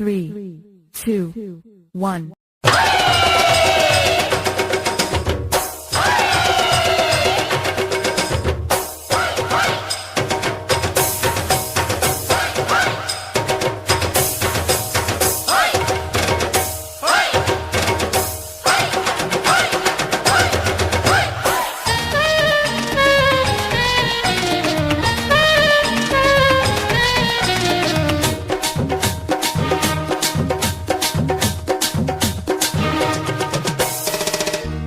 three, two, one.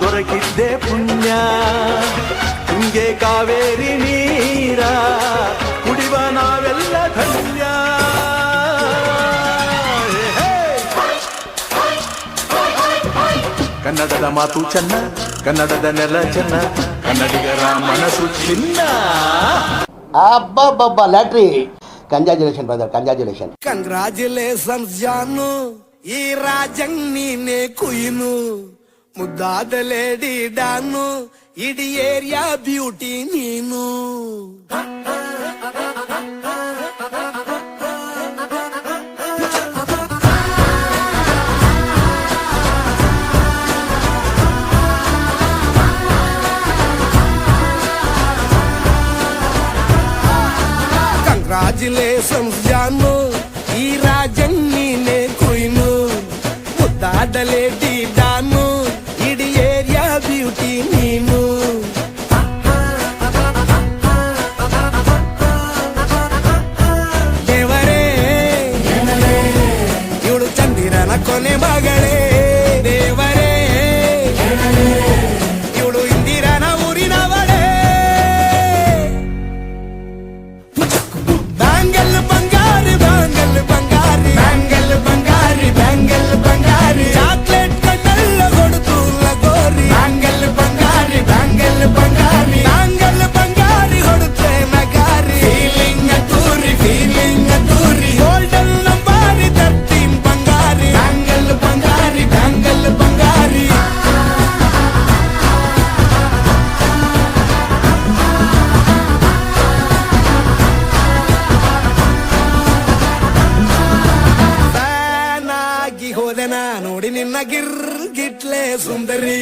दोरकिदे पुण्य हिंगे कावेरी नीरा कुड़ीव novel धन्य कन्नडद मातु चन्न कन्नडद नेल चन्न कन्नडिगर मनसु चिन्न अब्बा लैट्री कंग्राचुलेशन ब्रदर कंग्राचुलेशन कंग्राचुलेशन जानू ये राजन नीने कुइनू కుయిను ముద్దాదలేడి డాను ఇడి ఏరియా బ్యూటీ నీను. కంగ్రాచులేషన్స్ జాను ఈ రాజంగ్ నీనే కుయిను. ముద్దాదలేడి డాను బ్యూటీ నీను ದೇವರೇ ಇವಳು ಚಂದಿರನ ಕೊನೆ ಮಗಳೇ గిర్ గిట్లే సుందరి.